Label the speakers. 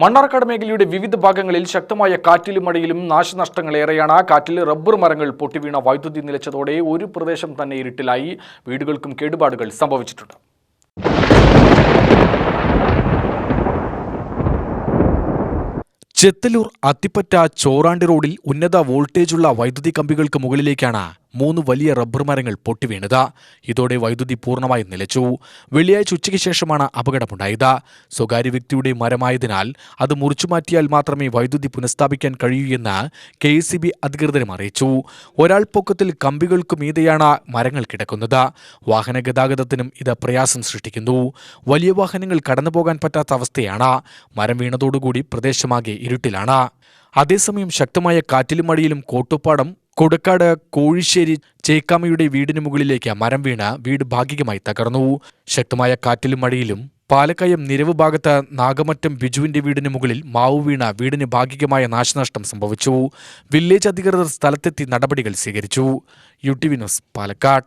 Speaker 1: മണ്ണാർക്കാട് മേഖലയുടെ വിവിധ ഭാഗങ്ങളിൽ ശക്തമായ കാറ്റിലും മഴയിലും നാശനഷ്ടങ്ങൾ ഏറെയാണ്. കാറ്റിൽ റബ്ബർ മരങ്ങൾ പൊട്ടിവീണ വൈദ്യുതി നിലച്ചതോടെ ഒരു പ്രദേശം തന്നെ ഇരുട്ടിലായി. വീടുകൾക്കും കേടുപാടുകൾ സംഭവിച്ചിട്ടുണ്ട്. ചെത്തലൂർ അത്തിപ്പറ്റ ചോറാണ്ടി റോഡിൽ ഉന്നത വോൾട്ടേജുള്ള വൈദ്യുതി കമ്പികൾക്ക് മുകളിലേക്കാണ് മൂന്ന് വലിയ റബ്ബർ മരങ്ങൾ പൊട്ടിവീണത് ഇതോടെ വൈദ്യുതി പൂർണമായും നിലച്ചു. വെള്ളിയാഴ്ച ഉച്ചയ്ക്ക് ശേഷമാണ് അപകടമുണ്ടായത്. സ്വകാര്യ വ്യക്തിയുടെ മരമായതിനാൽ അത് മുറിച്ചുമാറ്റിയാൽ മാത്രമേ വൈദ്യുതി പുനഃസ്ഥാപിക്കാൻ കഴിയൂ എന്ന് കെ എസ് അധികൃതരും അറിയിച്ചു. ഒരാൾ പൊക്കത്തിൽ കമ്പികൾക്കു മീതെയാണ് മരങ്ങൾ കിടക്കുന്നത്. വാഹന ഗതാഗതത്തിനും ഇത് പ്രയാസം സൃഷ്ടിക്കുന്നു. വലിയ വാഹനങ്ങൾ കടന്നുപോകാൻ പറ്റാത്ത അവസ്ഥയാണ്. മരം വീണതോടുകൂടി പ്രദേശമാകെ ഇരുട്ടിലാണ്. അതേസമയം ശക്തമായ കാറ്റിലും മഴയിലും കോട്ടുപ്പാടം കൊടുക്കാട് കോഴിശ്ശേരി ചേക്കാമയുടെ വീടിന് മുകളിലേക്ക് മരം വീണ വീട് ഭാഗികമായി തകർന്നു. ശക്തമായ കാറ്റിലും മഴയിലും പാലക്കയം നിരവ് ഭാഗത്ത് നാഗമറ്റം ബിജുവിന്റെ വീടിന് മുകളിൽ മാവു വീണ വീടിന് ഭാഗികമായ നാശനഷ്ടം സംഭവിച്ചു. വില്ലേജ് അധികൃതർ സ്ഥലത്തെത്തി നടപടികൾ സ്വീകരിച്ചു. U T V news Palakkad.